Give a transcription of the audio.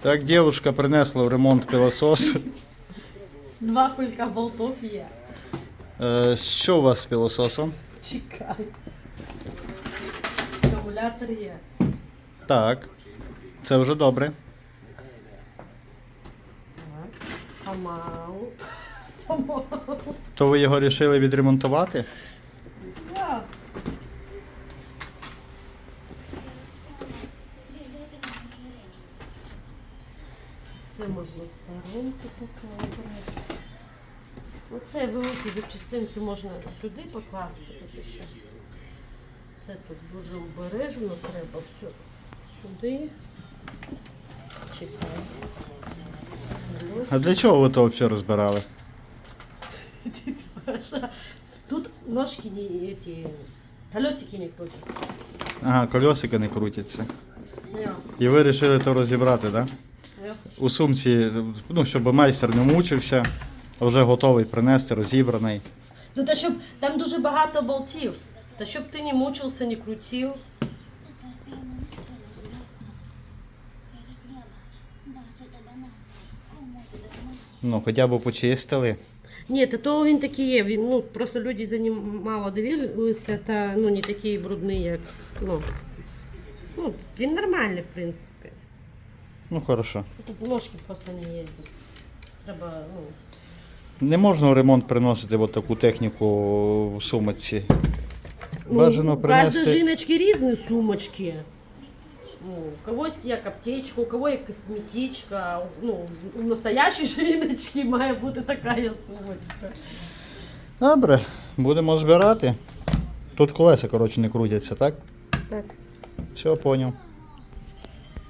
Так, дівчинка принесла в ремонт пилосос. Два кулька болтов є. Е, що у вас з пилососом? Чекай. Акумулятор є. Так. Це вже добре. Помалу. Помалу. То ви його вирішили відремонтувати? Так. Це можна сторонку показати. Оце великі запчастинки можна сюди покласти, поки що. Це тут дуже обережно треба все сюди. Чекай. А для чого ви то все розбирали? Тут ножки не эти, колесики не крутятся. Ага, колесика не крутяться. І ви вирішили то розібрати, так? Да? У сумці, ну, щоб майстер не мучився, а вже готовий принести, розібраний. Ну та щоб там дуже багато болтів. Та щоб ти не мучився, не крутив. Ну, хоча б почистили. Ні, та то він такий є. Він, ну, просто люди за ним мало дивилися, та ну, не такий брудний, як. Ну, ну, він нормальний, в принципі. Ну, хорошо. Тут ножки просто не їздять. Треба, ну. Не можна в ремонт приносити от таку техніку в сумочці. Ну, Бажано принести. жіночки різні сумочки. Ну, у когось як аптечка, у кого є косметичка. Ну, у настоящої жіночки має бути така сумочка. Добре, будемо збирати. Тут колеса, коротше, не крутяться, так? Так. Все, поняв.